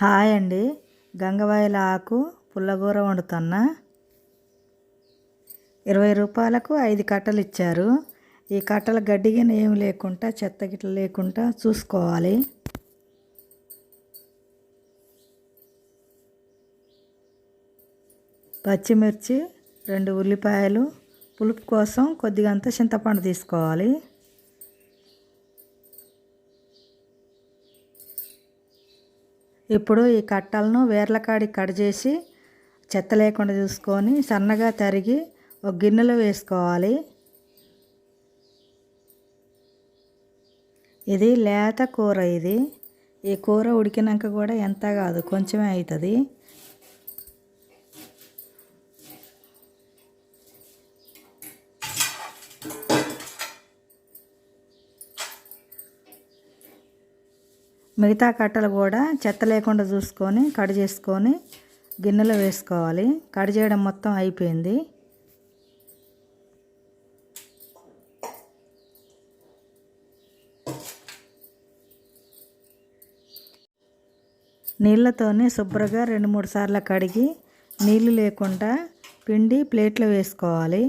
Hi అండి. గంగవాయల ఆకు పుల్లగూర వండుతున్నా ఇరవై రూపాయలకు ఐదు కట్టలు ఇచ్చారు. ఈ కట్టలు గడ్డిగిన ఏమి లేకుండా చెత్త గిట్ల లేకుండా చూసుకోవాలి. పచ్చిమిర్చి రెండు ఉల్లిపాయలు పులుపు కోసం కొద్దిగా అంత చింతపండు తీసుకోవాలి. ఇప్పుడు ఈ కట్టలను వేర్లకాడి కట్ చేసి చెత్త లేకుండా చూసుకొని సన్నగా తరిగి ఒక గిన్నెలో వేసుకోవాలి. ఇది లేత కూర ఇది. ఈ కూర ఉడికినాక కూడా ఎంత కాదు కొంచెమే అవుతుంది మిగతా కట్టలు కూడా చెత్త లేకుండా చూసుకొని కట్ చేసుకొని గిన్నెలో వేసుకోవాలి. కట్ చేయడం మొత్తం అయిపోయింది. నీళ్ళతోనే శుభ్రంగా రెండు మూడు సార్లు కడిగి నీళ్ళు లేకుండా పిండి ప్లేట్లో వేసుకోవాలి.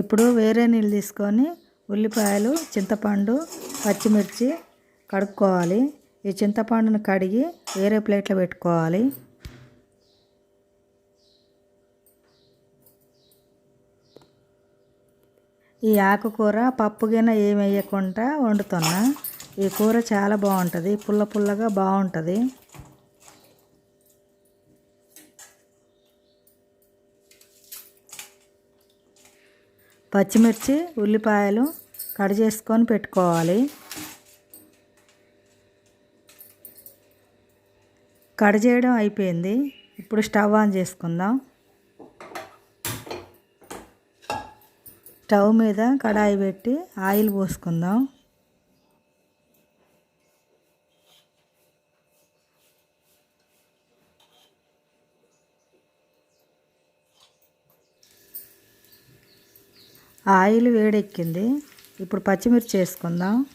ఇప్పుడు వేరే నీళ్ళు తీసుకొని ఉల్లిపాయలు చింతపండు పచ్చిమిర్చి కడుక్కోవాలి. ఈ చింతపండును కడిగి వేరే ప్లేట్లో పెట్టుకోవాలి. ఈ ఆకుకూర పప్పు గిన్నె ఏమి వేయకుండా వండుతున్నా. ఈ కూర చాలా బాగుంటుంది. పుల్ల పుల్లగా బాగుంటుంది. పచ్చిమిర్చి ఉల్లిపాయలు కట్ చేసుకొని పెట్టుకోవాలి. కట్ చేయడం అయిపోయింది. ఇప్పుడు స్టవ్ ఆన్ చేసుకుందాం. స్టవ్ మీద కడాయి పెట్టి ఆయిల్ పోసుకుందాం. ఆయిల్ వేడెక్కింది. ఇప్పుడు పచ్చిమిర్చి వేసుకుందాం.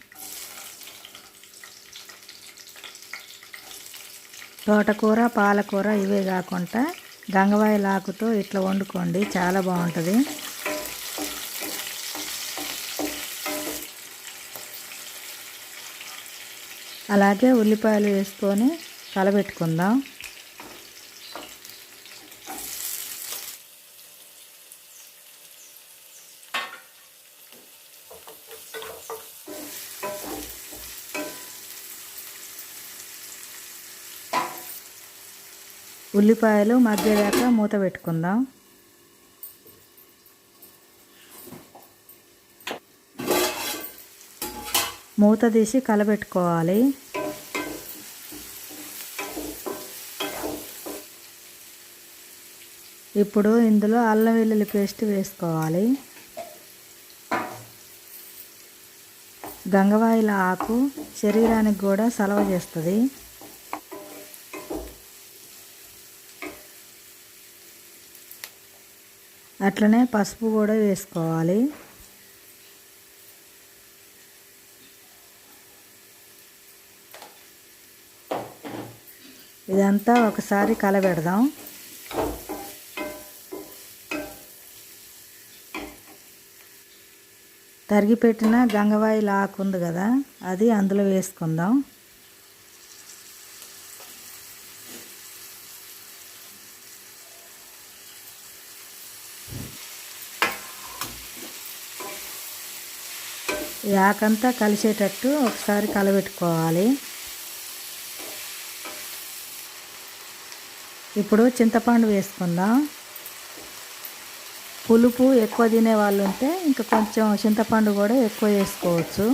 తోటకూర పాలకూర ఇవే కాకుండా గంగవాయల ఆకుతో ఇట్లా వండుకోండి. చాలా బాగుంటుంది. అలాగే ఉల్లిపాయలు వేసుకొని కలబెట్టుకుందాం. ఉల్లిపాయలు మగ్గేదాకా మూత పెట్టుకుందాం. మూత తీసి కలబెట్టుకోవాలి. ఇప్పుడు ఇందులో అల్లం వెల్లుల్లి పేస్ట్ వేసుకోవాలి. గంగవాయిల ఆకు శరీరానికి కూడా సలవ చేస్తుంది. అట్లనే పసుపు కూడా వేసుకోవాలి. ఇదంతా ఒకసారి కలబెడదాం. తరిగి పెట్టిన గంగవాయిల ఆకు ఉంది కదా అది అందులో వేసుకుందాం. యాకంతా కలిసేటట్టు ఒకసారి కలబెట్టుకోవాలి. ఇప్పుడు చింతపండు వేసుకుందాం. పులుపు ఎక్కువ తినే వాళ్ళు ఉంటే ఇంకా కొంచెం చింతపండు కూడా ఎక్కువ వేసుకోవచ్చు.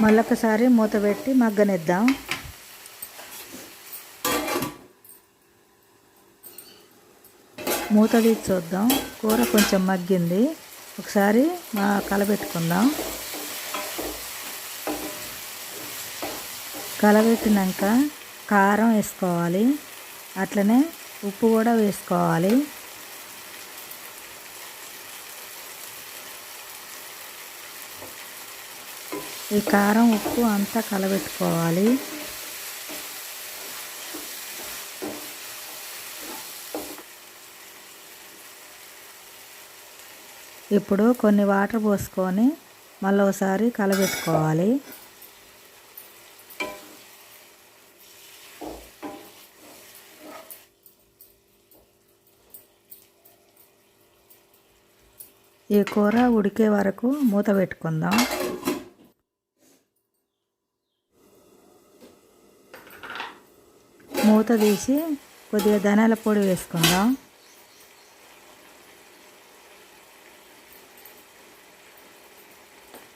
మళ్ళొకసారి మూత పెట్టి మగ్గనిద్దాం. మూత తీసి చూద్దాం. కూర కొంచెం మగ్గింది. ఒకసారి మా కలబెట్టుకుందాం కలబెట్టినాక కారం వేసుకోవాలి. అట్లనే ఉప్పు కూడా వేసుకోవాలి. ఈ కారం ఉప్పు అంతా కలబెట్టుకోవాలి ఇప్పుడు కొన్ని వాటర్ పోసుకొని మళ్ళీ ఒకసారి కలబెట్టుకోవాలి. ఈ కూర ఉడికే వరకు మూత పెట్టుకుందాం. మూత తీసి కొద్దిగా ధనియాల పొడి వేసుకుందాం.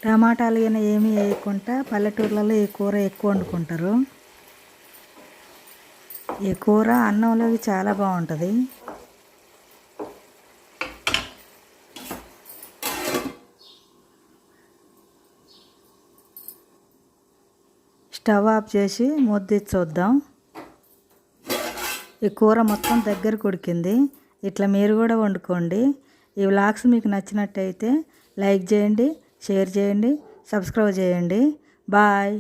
టమాటాలు కానీ ఏమీ వేయకుండా పల్లెటూర్లలో ఈ కూర ఎక్కువ వండుకుంటారు. ఈ కూర అన్నంలోకి చాలా బాగుంటుంది. స్టవ్ ఆఫ్ చేసి ముద్ది చూద్దాం. ఈ కూర మొత్తం దగ్గర కొడికింది ఇట్లా మీరు కూడా వండుకోండి. ఈ వ్లాగ్స్ మీకు నచ్చినట్టయితే లైక్ చేయండి. షేర్ చేయండి సబ్స్క్రైబ్ చేయండి. బాయ్.